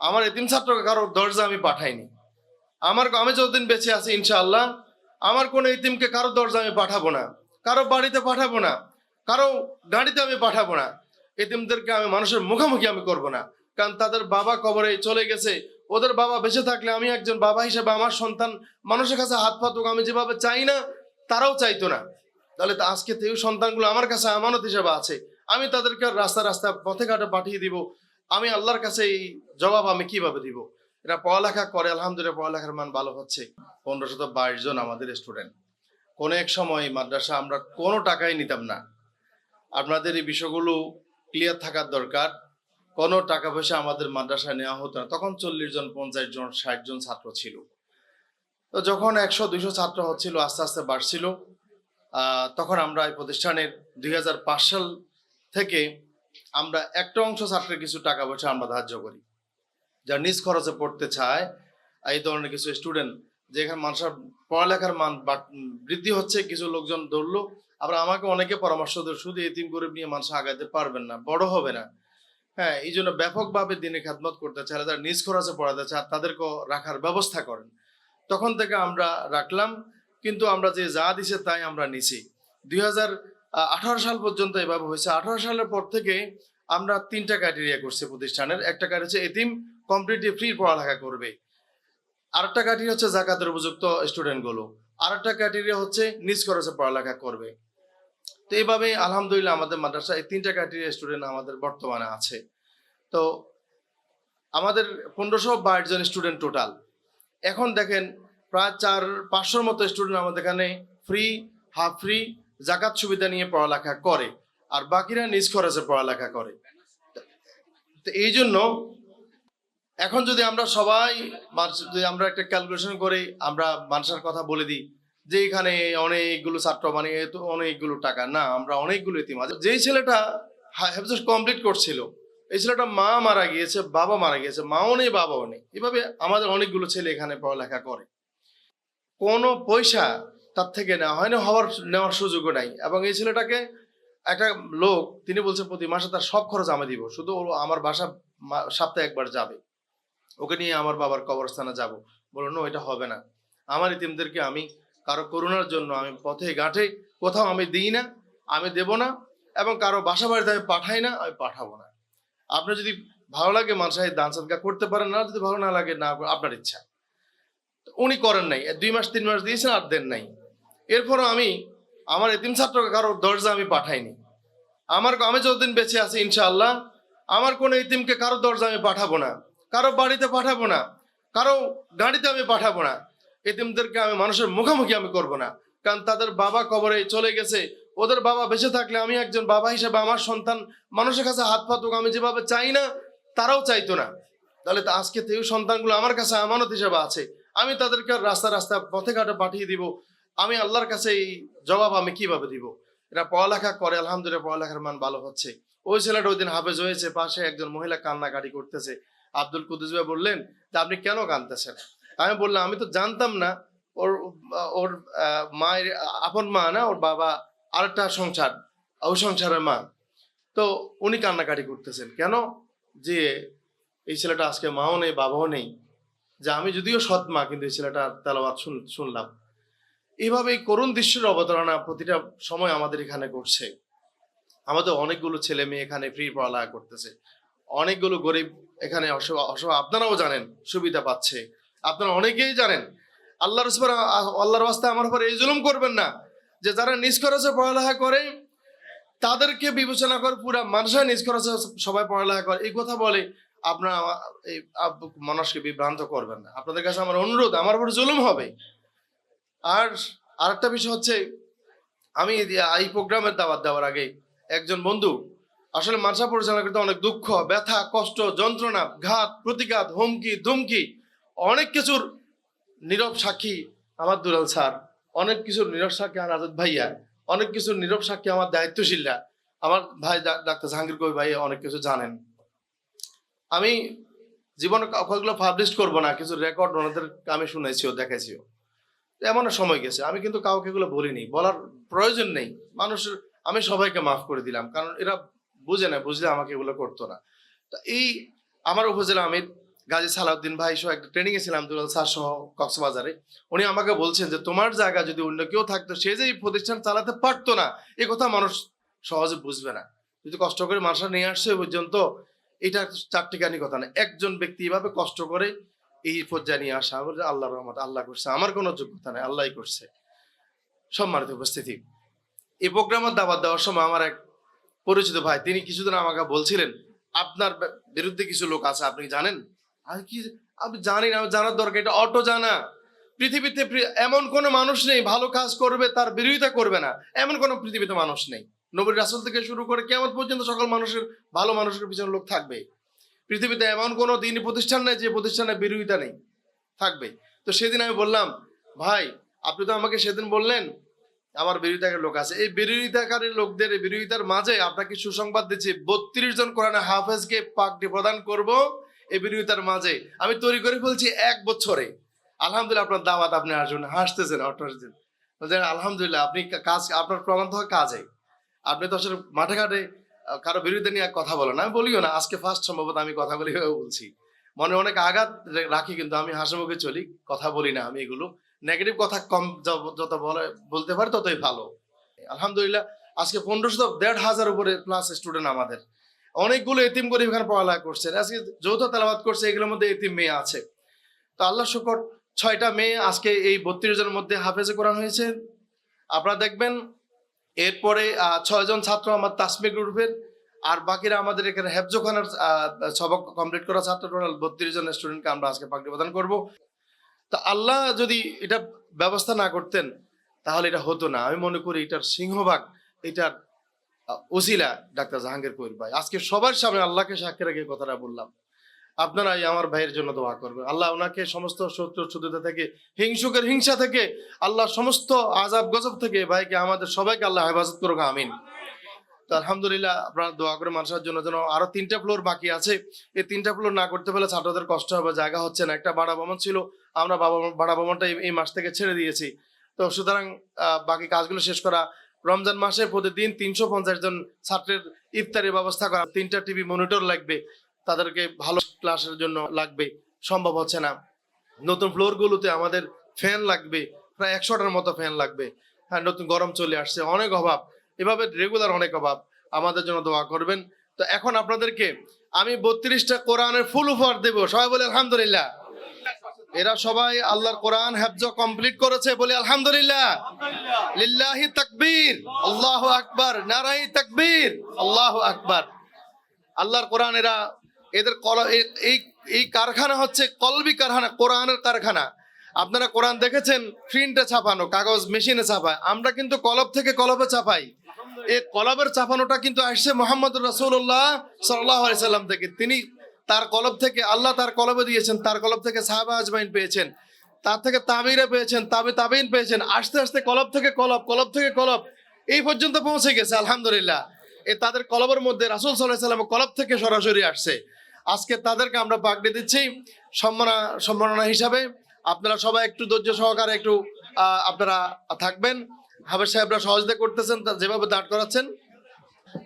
আমার এতিম ছাত্রকে কারও দরজা আমি পাঠাইনি। আমার আমি যতদিন বেঁচে আছি, ইনশাআল্লাহ, আমার কোনো এতিমকে কারও দরজা আমি পাঠাবো না। কারও বাড়িতে পাঠাবো না। কারও গাড়িতে আমি পাঠাবো না। এতিমদেরকে আমি, মানুষের মুখোমুখি আমি করব না। কারণ তাদের বাবা কবরে চলে গেছে। ওদের বাবা বেঁচে থাকলে আমি একজন বাবা হিসেবে আমার সন্তান মানুষের কাছে হাত পাতুক, আমি যেভাবে চাই না, তারাও চাইতো না। তাহলে আজকে তেও সন্তানগুলো আমার কাছে আমানত হিসেবে আছে। আমি তাদেরকে রাস্তা রাস্তা পথে ঘাটে পাঠিয়ে দিব। আমি আল্লাহর কাছে এই জবাব আমি কীভাবে দিব? এরা পড়ালেখা করে, আলহামদুলিল্লাহ পড়ালেখার মান ভালো হচ্ছে। পনেরোশত বাইশ জন আমাদের স্টুডেন্ট কোনো এক সময় মাদ্রাসা আমরা কোনো টাকাই নিতাম না। আপনাদের এই বিষয়গুলো ক্লিয়ার থাকার দরকার। কোনো টাকা পয়সা আমাদের মাদ্রাসায় নেওয়া হতো না। তখন চল্লিশ জন, পঞ্চাশ জন, ষাট জন ছাত্র ছিল। তো যখন একশো, দুইশো ছাত্র হচ্ছিল, আস্তে আস্তে বাড়ছিল। তখন আমরা এই প্রতিষ্ঠানের দুই হাজার পাঁচ সাল থেকে আমরা একটা অংশ ছাত্রের কিছু টাকা পয়সা আমরা ধার্য করি। যারা নিজ খরচে পড়তে চায়, এই ধরনের কিছু স্টুডেন্ট যেখানে মানুষের পড়ালেখার মান বৃদ্ধি হচ্ছে, কিছু লোকজন ধরলো, আবার আমাকে অনেকে পরামর্শ দেয়, শুধু এতিম গরিব নিয়ে মানুষ আগাতে পারবেন না, বড় হবে না। হ্যাঁ এই জন্য ব্যাপকভাবে দিনে খেদমত করতে চায় যারা নিজ খরচে পড়াতে চায়, তাদেরকেও রাখার ব্যবস্থা করেন। তখন থেকে আমরা রাখলাম, কিন্তু আমরা যে যা দিছে তাই আমরা নিছি। দুই হাজার আঠারো সাল পর্যন্ত এভাবে হয়েছে। আঠারো সালের পর থেকে আমরা তিনটা ক্রাইটেরিয়া করছি প্রতিষ্ঠানের। একটা হচ্ছে এতিম কমপ্লিটলি ফ্রি পড়ালেখা করবে। আরেকটা ক্রাইটেরিয়া হচ্ছে জাকাতের উপযুক্ত স্টুডেন্টগুলো আরেকটা ক্রাইটেরিয়া হচ্ছে নিজ খরচে পড়ালেখা করবে। তো এইভাবে আলহামদুলিল্লাহ আমাদের মাদ্রাসা এই তিনটা ক্রাইটেরিয়া স্টুডেন্ট আমাদের বর্তমানে আছে। তো আমাদের পনেরোশো বাইশ জন স্টুডেন্ট টোটাল এখন দেখেন, প্রায় চার, পাঁচশোর মতো স্টুডেন্ট আমাদের এখানে ফ্রি হাফ ফ্রি জাকাত সুবিধা নিয়ে পড়ালেখা করে, আর বাকিরা নিজ খরচে পড়ালেখা করে। তো এই জন্য এখন যদি আমরা সবাই যদি আমরা একটা ক্যালকুলেশন করে, আমরা মানুষের কথা বলে দিই, যে এখানে অনেকগুলো ছাত্র মানে অনেকগুলো টাকা, না, আমরা অনেকগুলো আছে। যেই ছেলেটা হেফজ কমপ্লিট করছিল, এই ছেলেটা মা মারা গিয়েছে, বাবা মারা গিয়েছে, মাও নেই, বাবাও নেই। এভাবে আমাদের অনেকগুলো ছেলে এখানে পড়ালেখা করে। কোনো পয়সা তার থেকে নেওয়া হয় না হওয়ার, নেওয়ার সুযোগও নাই। এবং এই ছেলেটাকে একটা লোক, তিনি বলছেন প্রতি মাসে তার সব খরচ আমি দিব, শুধু আমার বাসা সপ্তাহে একবার যাবে। ওকে নিয়ে আমার বাবার কবরস্থানে যাব। বলল, না ওইটা হবে না। আমার ইতিমদেরকে আমি কারও করোনার জন্য আমি পথে ঘাটে কোথাও আমি দিই না, আমি দেব না এবং কারও বাসা বাড়িতে আমি পাঠাই না, আমি পাঠাবো না। আপনার যদি ভালো লাগে মানুষের দান সদকা করতে পারেন, না যদি ভালো না লাগে, না, আপনার ইচ্ছা। উনি করেন নাই। দুই মাস, তিন মাস দিয়েছেন, আর দেন নাই। এরপরও আমি, আমার এতিম ছাত্রকে কারোর দরজা আমি পাঠাইনি। আমার আমি যতদিন বেঁচে আছি, ইনশাআল্লাহ, আমার কোনো এতিমকে কারও দরজা আমি পাঠাবো না। কারও বাড়িতে পাঠাবো না। কারও গাড়িতে আমি পাঠাবো না। এতিমদেরকে আমি, মানুষের মুখোমুখি আমি করব না। কারণ তাদের বাবা কবরে চলে গেছে। ওদের বাবা বেঁচে থাকলে আমি একজন বাবা হিসেবে আমার সন্তান মানুষের কাছে হাত পাতুক, আমি যেভাবে চাই না, তারাও চাইতো না। তাহলে আজকে তেও সন্তানগুলো আমার কাছে আমানত হিসেবে আছে। আমি তাদেরকে রাস্তা রাস্তা পথে ঘাটে পাঠিয়ে দিব। আমি আল্লাহর কাছে এই জবাব আমি কীভাবে দিব? এরা পড়ালেখা করে, আলহামদুলিল্লাহ পড়ালেখার মান ভালো হচ্ছে। ওই ছেলেটা ওই দিন হাফেজ হয়েছে, পাশে একজন মহিলা কান্নাকাটি করতেছে। আব্দুল কুদ্দুস ভাই বললেন যে আপনি কেন কাঁদতেছেন? আমি বললাম, আমি তো জানতাম না, ওর ওর মায়ের, আপন মা না, ওর বাবা আরেকটা সংসার, ওই সংসারের মা। তো উনি কান্নাকাটি করতেছেন। কেন? যে এই ছেলেটা আজকে মাও নেই, বাবাও নেই। যে আমি যদিও সৎ মা, কিন্তু এই ছেলেটার তেলাবাদ শুন- শুনলাম। এইভাবে করুণ দৃশ্যের অবতারণা প্রতিটা সময় আমাদের এখানে করছে আমাদের অনেকগুলো ছেলে মেয়ে এখানে ফ্রি পড়ালেখা করতেছে। অনেকগুলো গরিব এখানে অসহায় আপনারাও জানেন, সুবিধা পাচ্ছে। আপনারা অনেকেই জানেন, আল্লাহর উপর আল্লাহর রাস্তা আমার উপর এই জুলুম করবেন না। যে যারা নিজ খরচে পড়ালেখা করে, তাদেরকে বিবেচনা করে পুরা মানুষের নিজ খরচে সবাই পড়ালেখা করে। এই কথা বলে আপনারা এই মানুষকে বিভ্রান্ত করবেন না। আপনাদের কাছে আমার অনুরোধ, আমার উপর জুলুম হবে। আর আরেকটা বিষয় হচ্ছে, আমি এই প্রোগ্রামের দাওয়াত দেওয়ার আগে একজন বন্ধু, আসলে মানসা পরিচালনা করতে অনেক দুঃখ, ব্যথা, কষ্ট, যন্ত্রণা, ঘাত, প্রতিঘাত, হুমকি, ধুমকি, অনেক কিছুর নীরব সাক্ষী আমার দুলাল স্যার, অনেক কিছুর নীরব সাক্ষী আমার আজাদ ভাইয়া, অনেক কিছুর নীরব সাক্ষী আমার দায়িত্বশীলরা, আমার ভাই ডাক্তার জাহাঙ্গীর কবি ভাই অনেক কিছু জানেন। আমি জীবনে কা- কয়েকগুলো পাবলিশ করব না, কিছু রেকর্ড ওনাদের আমি শুনেছিও দেখেছিও এমন সময় গেছে। আমি কিন্তু কাউকে এগুলো বলিনি। বলার প্রয়োজন নেই। মানুষের, আমি সবাইকে মাফ করে দিলাম। কারণ এরা বুঝে না, বুঝলে আমাকে এগুলো করতো না। তো এই আমার উপজেলা আমির গাজী সালাউদ্দিন ভাই সহ একটা ট্রেনিং এ ছিলাম, দুলাল স্যার সহ কক্সবাজারে। উনি আমাকে বলছেন যে, তোমার জায়গা যদি অন্য কেউ থাকতো, সে যে প্রতিষ্ঠান চালাতে পারতো না, এ কথা মানুষ সহজে বুঝবে না। যদি কষ্ট করে মানুষরা নিয়ে আসছে পর্যন্ত, এটা চারটিখানি কথা না। একজন ব্যক্তি এভাবে কষ্ট করে এই পর্যায়ে নিয়ে আসা বলে আল্লাহ রহমত, আল্লাহ করছে। আমার কোনো যোগ্যতা নেই আল্লাহই করছে। সম্মানিত উপস্থিতি। এই প্রোগ্রামের দাবাত দেওয়ার সময় আমার এক পরিচিত ভাই, তিনি কিছুদিন আমাকে বলছিলেন, আপনার বিরুদ্ধে কিছু লোক আছে, আপনি জানেন? আর কি আমি জানি না জানার দরকার, এটা অটো জানা। পৃথিবীতে এমন কোনো মানুষ নেই, ভালো কাজ করবে, তার বিরোধিতা করবে না। এমন কোনো পৃথিবীতে মানুষ নেই। নবীর রাসুল থেকে শুরু করে কেমন পর্যন্ত সকল মানুষের, ভালো মানুষের পিছনে লোক থাকবে। পৃথিবীতে এমন কোনো দিন প্রতিষ্ঠান নেই যে প্রতিষ্ঠানের বিরোধিতা নেই, থাকবে। তো সেদিন আমি বললাম, ভাই, আপনি তো আমাকে সেদিন বললেন, আমার বিরোধিতাকারী লোক আছে। এই বিরোধিতাকারী লোকদের বিরোধিতার মাঝে আপনাকে সুসংবাদ দিচ্ছি, বত্রিশ জন কোরআনে হাফেজকে পাকটি প্রদান করব এই বিরোধিতার মাঝে। আমি তৈরি করে ফেলছি এক বছরে। আলহামদুলিল্লাহ, আপনার দাওয়াত আপনি আসবেন হাসতেছেন হাসতেছেন আলহামদুলিল্লাহ, আপনি কাজ, আপনার প্রমাণ তো কাজে। আপনি তো আসলে মাঠে ঘাটে কারও বিরুদ্ধে নিয়ে কথা বলেন আমি বলিও না, আজকে ফার্স্ট সম্ভবত আমি কথা বলি বলছি। মনে অনেক আঘাত রাখি, কিন্তু আমি হাসি মুখে চলি, কথা বলি না আমি এগুলো। নেগেটিভ কথা কম যত বলে বলতে পারি ততই ভালো। আলহামদুলিল্লাহ, আজকে পনেরোশো দেড় হাজার উপরে প্লাস স্টুডেন্ট আমাদের। অনেকগুলো এতিম গরিব এখানে পড়ালেখা করছে। আজকে যৌথ তেলাবাদ করছে, এগুলোর মধ্যে এতিম মেয়ে আছে। তো আল্লাহ শুকর, ছয়টা মেয়ে আজকে এই বত্রিশ জনের মধ্যে হাফেজে কোরআন হয়েছে। আপনারা দেখবেন এরপরে ছয়জন ছাত্র আমার তাসমিক গ্রুপের আর বাকিরা আমাদের এখানে হেফজোখানার সবক কমপ্লিট করা ছাত্র টোটাল বত্রিশ জন স্টুডেন্টকে আমরা আজকে পাগড়ি প্রদান করব। তো আল্লাহ যদি এটা ব্যবস্থা না করতেন, তাহলে এটা হতো না। আমি মনে করি এটার সিংহভাগ, এটার ওসিলা ডাক্তার জাহাঙ্গীর কবির ভাই। আজকে সবার সামনে আল্লাহকে সাক্ষী রেখে কথাটা বললাম। আপনারা এই আমার ভাইয়ের জন্য দোয়া করবেন। আল্লাহ ওনাকে সমস্ত শত্রু শত্রুতা থেকে, হিংসুকের হিংসা থেকে আল্লাহ সমস্ত আজাব গজব থেকে ভাইকে, আমাদের সবাইকে আল্লাহ হেফাজত করুক, আমিন। আলহামদুলিল্লাহ আপনারা দোয়া করে মানুষের জন্য যেন আরও তিনটা ফ্লোর বাকি আছে। এই তিনটা ফ্লোর না করতে পারলে ছাত্রদের কষ্ট হবে, জায়গা হচ্ছে না। একটা বাড়া ভবন ছিল, আমরা বাবা, বাড়া ভবনটা এই- মাস থেকে ছেড়ে দিয়েছি। তো সুতরাং বাকি কাজগুলো শেষ করা। রমজান মাসে প্রতিদিন তিনশো পঞ্চাশ জন ছাত্রের ইফতারের ব্যবস্থা করা। তিনটা টিভি মনিটর লাগবে। তাদেরকে ভালো ক্লাসের জন্য লাগবে। সম্ভব হচ্ছে না। নতুন ফ্লোরগুলোতে আমাদের ফ্যান লাগবে, প্রায় একশোটার মতো ফ্যান লাগবে। হ্যাঁ নতুন গরম চলে আসছে, অনেক অভাব। এভাবে রেগুলার অনেক অভাব। আমাদের জন্য দোয়া করবেন। তো এখন আপনাদেরকে আমি বত্রিশটা কোরআনের ফুল উপহার দেব। সবাই বলে আলহামদুলিল্লাহ। এরা সবাই আল্লাহর কোরআন হেফজ কমপ্লিট করেছে বলে আলহামদুলিল্লাহ। লিল্লাহি তাকবীর। আল্লাহু আকবার। নারাই তাকবীর। আল্লাহ আকবার। আল্লাহর কোরআন এরা এদের কল- এই এই কারখানা হচ্ছে কলবি কারখানা, কোরআনের কারখানা। আপনারা কোরআন দেখেছেন? প্রিন্টে ছাপানো, কাগজ মেশিনে ছাপায়। আমরা কিন্তু কলব থেকে কলবে ছাপাই। এই কলবের ছাপানোটা কিন্তু আসছে মোহাম্মদ রসুল্লাহ সাল্লাহ সাল্লাম থেকে। তিনি তার কলব থেকে, আল্লাহ তার কলবে দিয়েছেন, তার কলব থেকে সাহাবা আজমাইন পেয়েছেন। তার থেকে তাবিরা পেয়েছেন, তাবে তাবিন পেয়েছেন। আস্তে আস্তে কলব থেকে কলব কলব থেকে কলব। এই পর্যন্ত পৌঁছে গেছে, আলহামদুলিল্লাহ। এ তাদের কলবের মধ্যে রাসুল সাল্লাহ সাল্লাম কলব থেকে সরাসরি আসছে। আজকে তাদেরকে আমরা পাকড়ে দিচ্ছি সম্মানা, সম্মাননা হিসাবে। আপনারা সবাই একটু ধৈর্য সহকারে একটু আপনারা থাকবেন। হাবের সাহেবরা সহজতে করতেছেন যেভাবে দাঁড় করাচ্ছেন।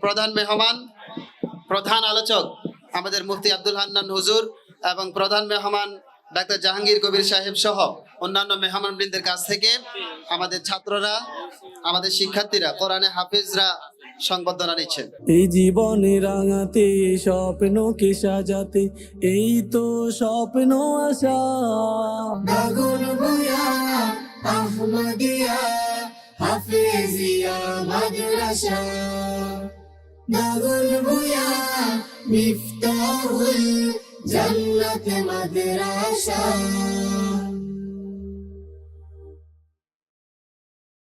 প্রধান মেহমান, প্রধান আলোচক আমাদের মুফতি আব্দুল হান্নান হুজুর এবং প্রধান মেহমান ডাক্তার জাহাঙ্গীর কবির সাহেব সহ অন্যান্য মেহমানবৃন্দের কাছ থেকে আমাদের ছাত্ররা, আমাদের শিক্ষার্থীরা, কোরআনে হাফিজরা সংবর্ধনা নিচ্ছেন। এই জীবনে রাঙাতে স্বপ্ন কে সাজাতে এই তো স্বপ্ন আশা। বাগুন ভুয়া আহমদিয়া হাফেজিয়া মাদ্রাসা। বাগুন ভুয়া মিফতাহুল জান্নাত মাদ্রাসা।